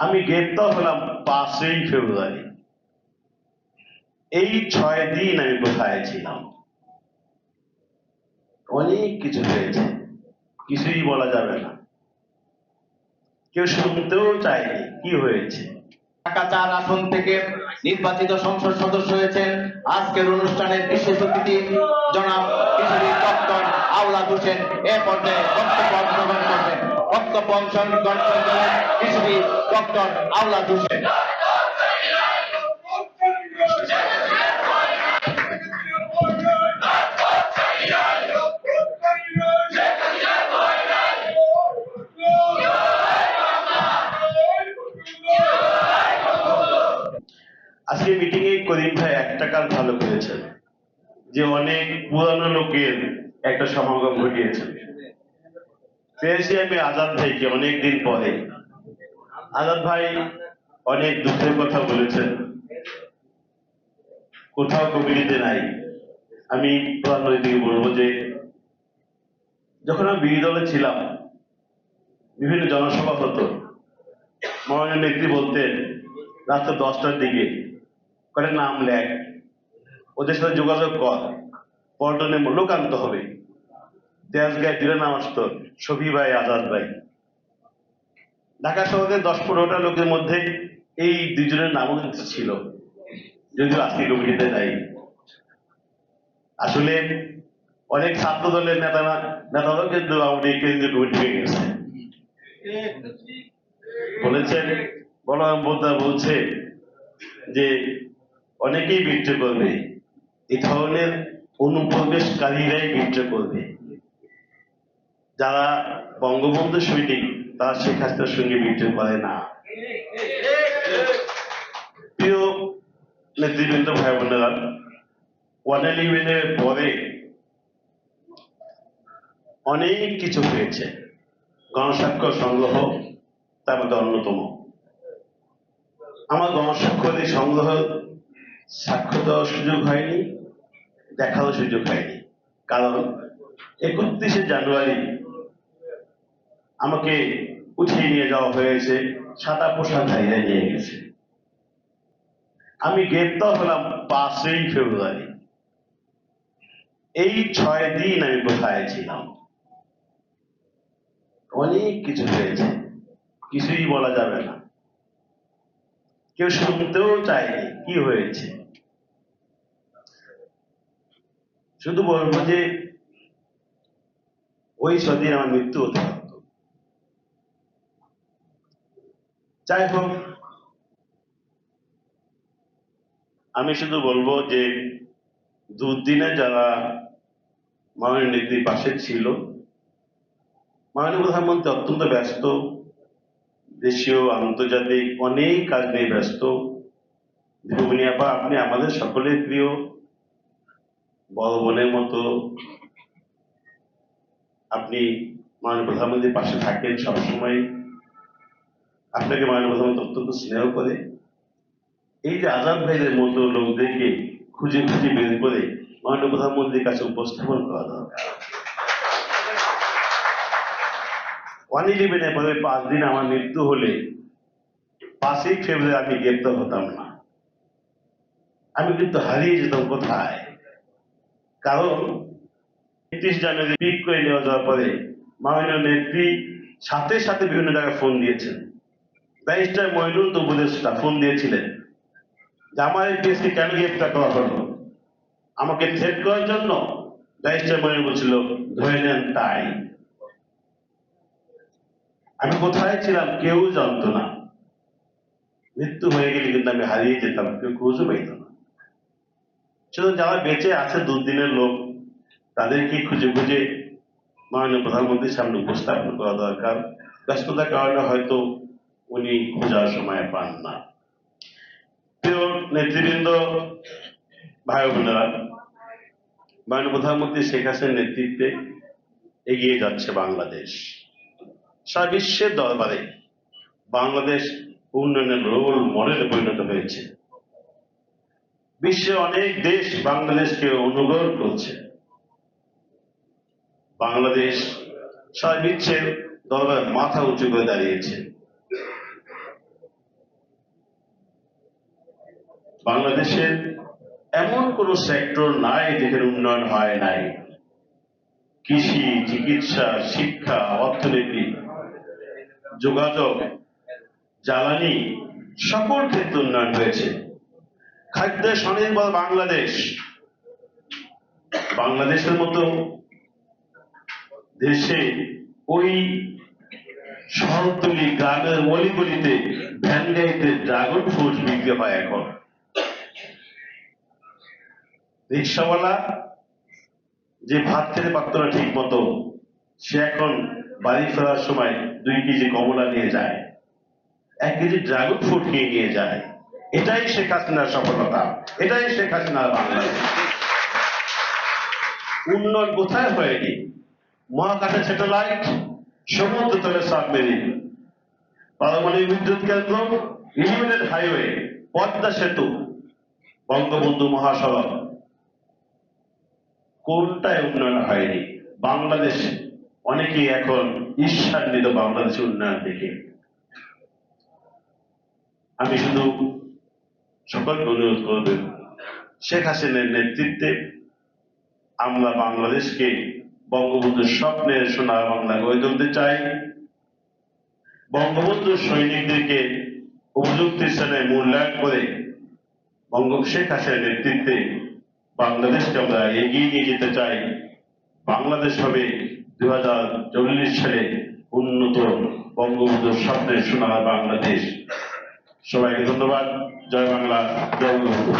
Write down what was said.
আমি গ্রেপ্তার হলাম পাঁচই ফেব্রুয়ারি এই ছয় দিন আমি কোথায় ছিলাম? অনেক কিছু হয়েছে, কিছুই বলা যাবে না। কেউ শুনতেও চায়নি কি হয়েছে। ঢাকা চার আসন থেকে নির্বাচিত সংসদ সদস্য হয়েছেন আজকের অনুষ্ঠানের বিশেষ অতিথি জনাব কিশোরী ডক্টর আওলাদ হোসেন। এ পর্যায়ে বক্তব্য অংশগ্রহণ করবেন। ডক্টর হোসেন। আজকে মিটিং এ করিম ভাই একটা কাজ ভালো করেছেন, যে অনেক পুরানো লোকের একটা সমাগম ঘটিয়েছেন। পেয়েছি আমি আজাদ ভাইকে অনেক দিন পরে, আজাদ ভাই অনেক দুঃখের কথা বলেছেন। কোথাও কবিরিতে নাই। আমি দিকে বলব যে, যখন আমি বিরোধী দলে ছিলাম, বিভিন্ন জনসভা হতো। মনোনয়ন নেত্রী বলতেন রাত্র দশটার দিকে করে নাম লেখ। ওদের সাথে যোগাযোগ কর, পল্টনে লোক আনতে হবে। দেশ গায়ে দিলে নাম আসতো। শফি ভাই, আজাদ ভাই। ঢাকা শহরে দশ পনেরোটা লোকের মধ্যে এই দুজনের কিন্তু ছিল, যদিও আজকে কমিটিতে নাই। আসলে অনেক ছাত্র দলের নেতারা, নেতারাও কিন্তু আমাদের কেন্দ্রীয় কমিটি হয়ে গেছে। বলেছেন, বলরাম বোদ্দা বলছে যে, অনেকেই বিদ্রোহ করবে এই ধরনের অনুপ্রবেশকারীরাই বিদ্রোহ করবে। যারা বঙ্গবন্ধু সৈনিক তারা শেখ হাসিনার সঙ্গে বিদ্রোহ করে না। প্রিয় নেতৃবৃন্দ ভাই বোনেরা ওয়ান ইলেভেনের পরে অনেক কিছু হয়েছে। গণস্বাক্ষর সংগ্রহ, তার মধ্যে অন্যতম। আমার গণস্বাক্ষরের সংগ্রহ সাক্ষ্য দেওয়ার সুযোগ হয়নি, দেখারও সুযোগ হয়নি। কারণ একত্রিশে জানুয়ারি আমাকে উঠিয়ে নিয়ে যাওয়া হয়েছে, সাদা পোশাক পোশাকধারীরা নিয়ে গেছে। আমি গ্রেপ্তার হলাম পাঁচই ফেব্রুয়ারি। এই ছয় দিন আমি কোথায় ছিলাম? অনেক কিছু হয়েছে, কিছুই বলা যাবে না। কেউ শুনতেও চায়নি কি হয়েছে। শুধু বলব যে, ওই সদিন আমার মৃত্যু হতে পারত যাই হোক আমি শুধু বলব যে দুদিনে যারা মাননীয় নেত্রীর পাশে ছিল, মাননীয় প্রধানমন্ত্রী অত্যন্ত ব্যস্ত, দেশীয়, আন্তর্জাতিক অনেক কাজ নিয়ে ব্যস্ত। আপা আপনি আমাদের সকলের প্রিয়, বড় বোনের মতো। আপনি মাননীয় প্রধানমন্ত্রীর পাশে থাকেন সবসময়। আপনাকে প্রধানমন্ত্রী অত্যন্ত স্নেহ করে, এই যে আজাদ ভাইদের মতো লোকদেরকে খুঁজে খুঁজে বের করে মাননীয় প্রধানমন্ত্রীর কাছে উপস্থাপন করা দরকার। ওয়ান ইলেভেনের পরে পাঁচ দিন আমার মৃত্যু হলে পাঁচই ফেব্রুয়ারি আমি গ্রেপ্তার হতাম না। আমি কিন্তু হারিয়ে যেতাম কোথায়? কারণ একত্রিশ জানুয়ারি পিক করে নেওয়া যাওয়ার পরে মাননীয় নেত্রী সাথে সাথে বিভিন্ন জায়গায় ফোন দিয়েছেন। ব্যারিস্টার মইনুল তো উপদেষ্টা ফোন দিয়েছিলেন। যে আমার এই কেসকে কেন গ্রেপ্তার করা হলো? আমাকে থ্রেট করার জন্য? ব্যারিস্টার মইনুল বলছিল, ধরে নেন তাই। আমি কোথায় ছিলাম কেউ জানতো না। মৃত্যু হয়ে গেলে কিন্তু আমি হারিয়ে যেতাম, কেউ খুঁজে পাইত না। শুধু যারা বেঁচে আছে দুদিনের লোক, তাদেরকে খুঁজে খুঁজে মাননীয় প্রধানমন্ত্রীর সামনে উপস্থাপন করা দরকার। ব্যস্ততার কারণে হয়তো উনি খোঁজার সময় পান না। প্রিয় নেতৃবৃন্দ, ভাই বোনেরা, মাননীয় প্রধানমন্ত্রী শেখ হাসিনার নেতৃত্বে এগিয়ে যাচ্ছে বাংলাদেশ। সারা বিশ্বের দরবারে বাংলাদেশ উন্নয়নের রোল মডেলে পরিণত হয়েছে। বিশ্বের অনেক দেশ বাংলাদেশকে অনুগ্রহ করছে। বাংলাদেশ সারা বিশ্বের দরবারে মাথা উঁচু করে দাঁড়িয়েছে। বাংলাদেশের এমন কোন সেক্টর নাই যেখানে উন্নয়ন হয় নাই। কৃষি, চিকিৎসা, শিক্ষা, অর্থনীতি, যোগাযোগ, জ্বালানি, সকল ক্ষেত্রে উন্নয়ন হয়েছে। খাদ্য স্বনির্ভর বাংলাদেশ। বাংলাদেশের মতো দেশে ওই শহরতলি গ্রামের অলিগলিতে ভ্যান ড্রাগন ফ্রুট বিক্রি হয় এখন। রিক্সাওয়ালা যে ভাত খেতে পারতো না ঠিক মতো, সে এখন বাড়ি ফেরার সময় দুই কেজি কমলা নিয়ে যায়, এক কেজি ড্রাগন ফ্রুট নিয়ে নিয়ে যায়। এটাই শেখ হাসিনার সফলতা, এটাই শেখ হাসিনার বাংলাদেশ। উন্নয়ন কোথায় হয়নি মহাকাশে স্যাটেলাইট, সমুদ্র তলে সাবমেরিন, পারমাণবিক বিদ্যুৎ কেন্দ্র ইলিমিনেট হাইওয়ে, পদ্মা সেতু, বঙ্গবন্ধু মহাসড়ক। কোনটায় উন্নয়ন হয়নি। বাংলাদেশ, অনেকেই এখন ঈর্ষান্বিত বাংলাদেশের উন্নয়ন দেখে। আমি শুধু সকলকে অনুরোধ করবেন শেখ হাসিনার নেতৃত্বে আমরা বাংলাদেশকে বঙ্গবন্ধুর স্বপ্নের সোনার বাংলা গড়ে তুলতে চাই। বঙ্গবন্ধুর সৈনিকদেরকে উপযুক্ত স্থানে মূল্যায়ন করে বঙ্গ শেখ হাসিনার নেতৃত্বে বাংলাদেশকে আমরা এগিয়ে নিয়ে যেতে চাই। বাংলাদেশ হবে দু হাজার চল্লিশ সালে উন্নত বঙ্গবন্ধুর স্বপ্নের সোনার বাংলাদেশ। সবাইকে ধন্যবাদ। জয় বাংলা। জয় বঙ্গবন্ধু।